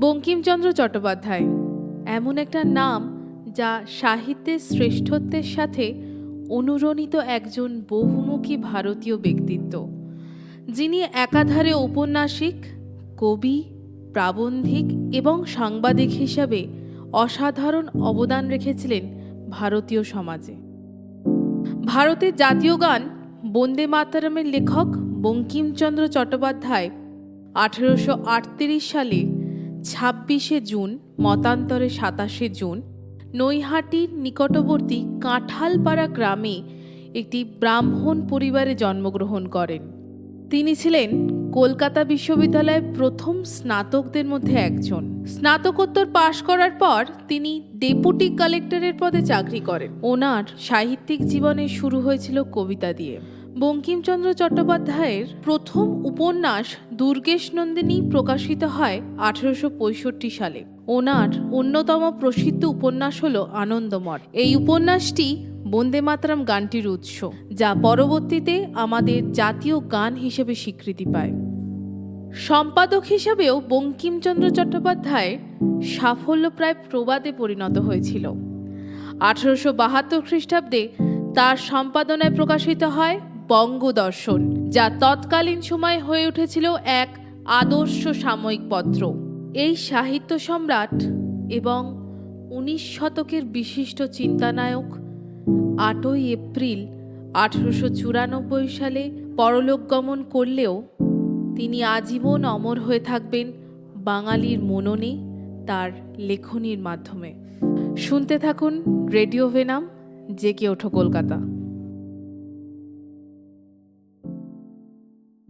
বঙ্কিমচন্দ্র চট্টোপাধ্যায়। এমন একটা নাম যা সাহিত্যের শ্রেষ্ঠত্বের সাথে অনুরণিত একজন বহুমুখী ভারতীয় ব্যক্তিত্ব। যিনি একাধারে ঔপন্যাসিক, কবি, প্রাবন্ধিক এবং সাংবাদিক হিসাবে অসাধারণ অবদান রেখেছিলেন ভারতীয় সমাজে। ভারতের জাতীয় গান বন্দে মাতারামের লেখক বঙ্কিমচন্দ্র চট্টোপাধ্যায় আঠেরোশো আটত্রিশ সালে ছাব্বিশে জুন, মতান্তরে সাতাশে জুন, নৈহাটির নিকটবর্তী কাঁঠালপাড়া গ্রামে একটি ব্রাহ্মণ পরিবারে জন্মগ্রহণ করেন। তিনি ছিলেন কলকাতা বিশ্ববিদ্যালয়ের প্রথম স্নাতকদের মধ্যে একজন। স্নাতকোত্তর পাশ করার পর তিনি ডেপুটি কালেক্টরের পদে চাকরি করেন। ওনার সাহিত্যিক জীবনে শুরু হয়েছিল কবিতা দিয়ে। বঙ্কিমচন্দ্র চট্টোপাধ্যায়ের প্রথম উপন্যাস দুর্গেশ নন্দিনী প্রকাশিত হয় আঠারোশো সালে। ওনার অন্যতম প্রসিদ্ধ উপন্যাস হল আনন্দমঠ। এই উপন্যাসটি বন্দে মাতরম গানটির উৎস, যা পরবর্তীতে আমাদের জাতীয় গান হিসেবে স্বীকৃতি পায়। সম্পাদক হিসেবেও বঙ্কিমচন্দ্র চট্টোপাধ্যায়ের সাফল্য প্রায় প্রবাদে পরিণত হয়েছিল। আঠারোশো বাহাত্তর খ্রিস্টাব্দে তার সম্পাদনায় প্রকাশিত হয় বঙ্গদর্শন, যা তৎকালীন সময়ে হয়ে উঠেছিল এক আদর্শ সাময়িক পত্র। এই সাহিত্য সম্রাট এবং উনিশ শতকের বিশিষ্ট চিন্তানায়ক আটই এপ্রিল আঠারোশো চুরানব্বই সালে পরলোক গমন করলেও তিনি আজীবন অমর হয়ে থাকবেন বাঙালির মননে তার লেখনীর মাধ্যমে। শুনতে থাকুন রেডিও ভেনাম, জেকে ওঠো কলকাতা।